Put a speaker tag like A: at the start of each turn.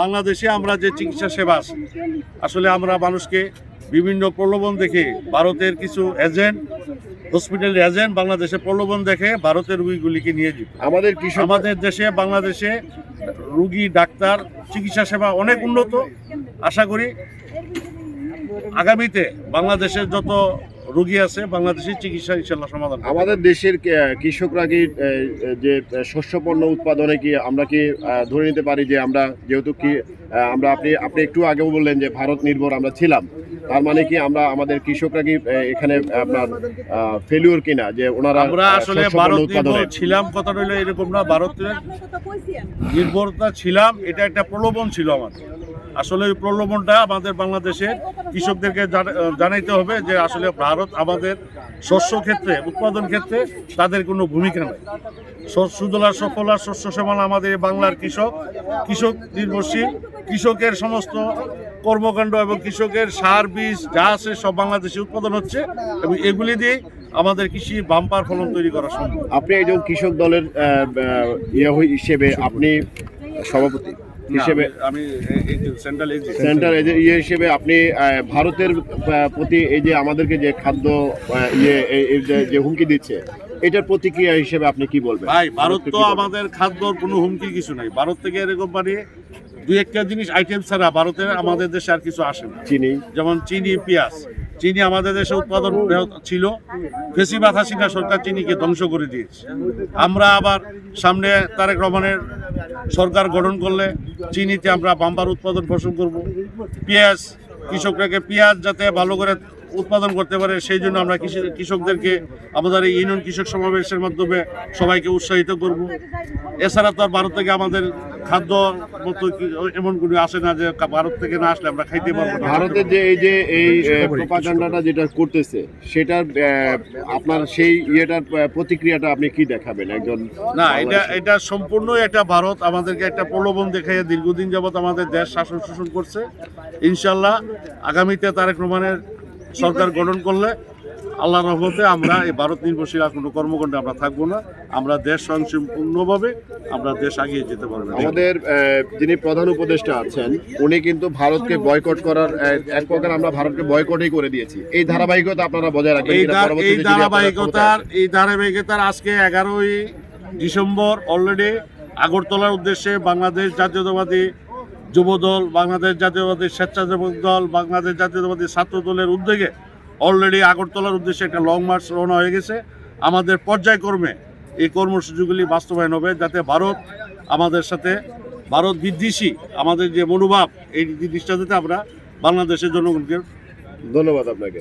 A: বাংলাদেশে আমরা যে চিকিৎসা সেবা আছে আসলে আমরা মানুষকে বিভিন্ন প্রলোভন দেখে ভারতের কিছু এজেন্ট হসপিটালের এজেন্ট বাংলাদেশে প্রলোভন দেখে ভারতের রুগীগুলিকে নিয়ে যেত।
B: আমাদের
A: আমাদের দেশে বাংলাদেশে রুগী ডাক্তার চিকিৎসা সেবা অনেক উন্নত। আশা করি আগামীতে বাংলাদেশের যত রুগী আছে বাংলাদেশের চিকিৎসা ইনশাল্লাহ সমাধান
B: আমাদের দেশের কৃষকরা কি যে শস্য পণ্য উৎপাদনে কি আমরা কি ধরে নিতে পারি যে আমরা যেহেতু কি আমরা আপনি আপনি একটু আগেও বললেন যে ভারত নির্ভর আমরা ছিলাম। তার মানে কি আমরা আমাদের কৃষকরা কি এখানে আপনার ফেলিওর কিনা যে ওনারা
A: আমরা আসলে ভারত
B: উৎপাদনে?
A: নির্ভর ছিলাম কথা রইল এরকম না ভারতের নির্ভরতা ছিলাম এটা একটা প্রলোভন ছিল আমাদের। আসলে ওই প্রলোভনটা আমাদের বাংলাদেশের কৃষকদেরকে জানা- জানাইতে হবে যে আসলে ভারত আমাদের শস্য ক্ষেত্রে উৎপাদন ক্ষেত্রে তাদের কোনো ভূমিকা নেই। স- সুজলা সফলা শস্য সমান আমাদের এই বাংলার কৃষক। কৃষক নির্ভরশীল। কৃষকের সমস্ত কর্মকাণ্ড এবং কৃষকের সার বীজ যা আছে সব বাংলাদেশে উৎপাদন হচ্ছে এবং এগুলি দিয়ে আমাদের কৃষি বাম্পার ফলন তৈরি করা সম্ভব।
B: আপনি একজন কৃষক দলের ইয়ে হই- হিসেবে আপনি সভাপতি। হিসেবে
A: আমি সেন্ট্রাল
B: সেন্টার এজে- ইয়ে হিসেবে আপনি ভারতের প্রতি এই যে আমাদেরকে যে খাদ্য ইয়ে যে- যে হুমকি দিচ্ছে এটার প্রতিক্রিয়া হিসেবে আপনি কি বলবেন?
A: ভাই ভারত তো আমাদের খাদ্যর কোনো হুমকি কিছু নাই। ভারত থেকে এরকম মানে দুই একটা জিনিস আইটেম ছাড়া ভারতের আমাদের দেশে আর কিছু আসে না।
B: চিনি।
A: যেমন চিনি পেঁয়াজ। চিনি আমাদের দেশে উৎপাদন ছিল। বেশিরভাগ হাসিনা সরকার চিনিকে ধ্বংস করে দিয়েছে। আমরা আবার সামনে তারেক রহমানের সরকার গঠন করলে চিনিতে আমরা বাম্বার উৎপাদন ফসল করব। পেঁয়াজ কৃষকরাকে পেঁয়াজ যাতে ভালো করে উৎপাদন করতে পারে, সেই জন্য আমরা কৃষি- কৃষকদেরকে আমাদের এই ইউনিয়ন কৃষক সমাবেশের মাধ্যমে সবাইকে উৎসাহিত করব। এছাড়া তো আর ভারত থেকে আমাদের খাদ্য মতো এমন কোনো আসে না যে ভারত থেকে না আসলে আমরা খাইতে পারব না।
B: ভারতের যে এই যে এই প্রোপাগান্ডাটা যেটা করতেছে সেটার আপনার সেই ইয়েটার প্রতিক্রিয়াটা আপনি কি দেখাবেন একজন
A: না এটা এটা সম্পূর্ণ একটা ভারত আমাদেরকে একটা প্রলোভন দেখাইয়া দীর্ঘদিন যাবত আমাদের দেশ শাসন শোষণ করছে। ইনশাল্লাহ আগামীতে তারেক রহমানের সরকার গঠন করলে আল্লাহ রহমতে আমরা এই ভারত নির্ভরশীল আর কোনো কর্মকাণ্ডে আমরা থাকব না। আমরা দেশ স্বয়ংসম্পূর্ণভাবে আমরা দেশ আগিয়ে যেতে পারব।
B: আমাদের যিনি প্রধান উপদেষ্টা আছেন উনি কিন্তু ভারতকে বয়কট করার এক প্রকার আমরা ভারতকে বয়কটই করে দিয়েছি। এই ধারাবাহিকতা আপনারা বজায় রাখবেন
A: এই ধারাবাহিকতার এই ধারাবাহিকতার আজকে এগারোই ডিসেম্বর অলরেডি আগরতলার উদ্দেশ্যে বাংলাদেশ জাতীয়তাবাদী যুবদল বাংলাদেশ জাতীয়তাবাদী স্বেচ্ছাসেবক দল বাংলাদেশ জাতীয়তাবাদী ছাত্র দলের উদ্যোগে অলরেডি আগরতলার উদ্দেশ্যে একটা লং মার্চ রওনা হয়ে গেছে। আমাদের পর্যায়ক্রমে এই কর্মসূচিগুলি বাস্তবায়ন হবে যাতে ভারত আমাদের সাথে, ভারত বিদ্বেষী আমাদের যে মনোভাব, এই জিনিসটা যাতে আমরা বাংলাদেশের জনগণকে
B: ধন্যবাদ আপনাকে।